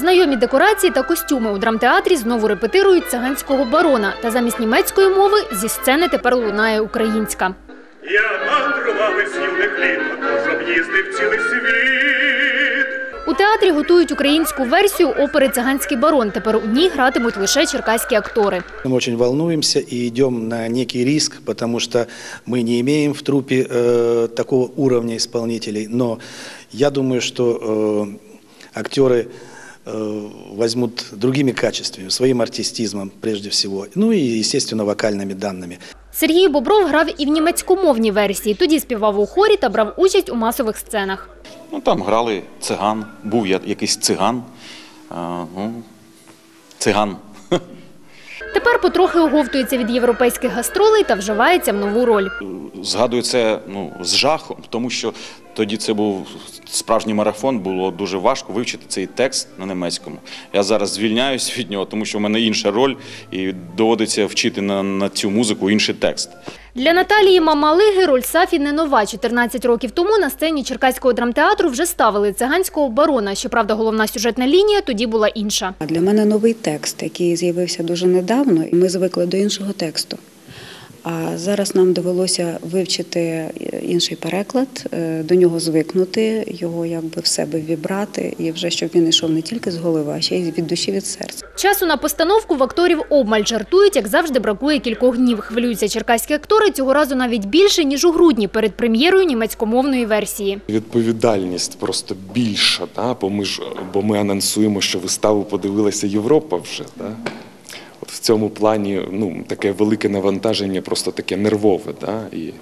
Знайомі декорації та костюми у драмтеатрі знову репетирують циганського барона. Та замість німецької мови зі сцени тепер лунає українська. Я мандрував із юних літ, тож об'їздив цілий світ. У театрі готують українську версію опери Циганський барон. Тепер у ній гратимуть лише черкаські актори. Мы очень волнуемся и идем на некий риск, потому что мы не имеем в трупе э, такого уровня исполнителей. Но я думаю, что э, актеры э, возьмут другими качествами, своим артистизмом прежде всего, ну и, естественно, вокальными данными. Сергій Бобров грав і в німецькомовній версії. Тоді співав у хорі та брав участь у масових сценах. Ну, там грали циган, був якийсь циган. А, ну, циган. Тепер потрохи оговтується від європейських гастролей та вживається в нову роль. Згадую це ну, з жахом, тому що тоді це був справжній марафон, було дуже важко вивчити цей текст на німецькому. Я зараз звільняюсь від нього, тому що в мене інша роль, і доводиться вчити на, на цю музику інший текст. Для Наталії Мамалиги роль Сафі не нова. 14 років тому на сцені Черкаського драмтеатру вже ставили циганського барона. Щоправда, головна сюжетна лінія тоді була інша. Для мене новий текст, який з'явився дуже недавно, і ми звикли до іншого тексту. А зараз нам довелося вивчити е, інший переклад, е, до нього звикнути, його якби в себе вібрати, і вже щоб він йшов не тільки з голови, а ще й від душі від серця. Часу на постановку в акторів обмаль жартують, як завжди бракує кількох днів. Хвилюються черкаські актори цього разу навіть більше, ніж у грудні перед прем'єрою німецькомовної версії. Відповідальність просто більша, да? бо ми ж бо ми анонсуємо, що виставу подивилася Європа вже. Да? В цьому плані ну, таке велике навантаження, просто таке нервове, да? і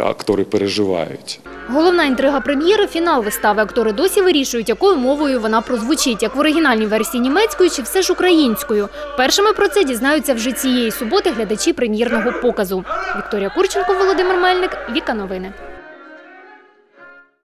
актори переживають. Головна інтрига прем'єри – фінал вистави. Актори досі вирішують, якою мовою вона прозвучить, як в оригінальній версії німецькою чи все ж українською. Першими про це дізнаються вже цієї суботи глядачі прем'єрного показу. Вікторія Курченко, Володимир Мельник, Віка Новини.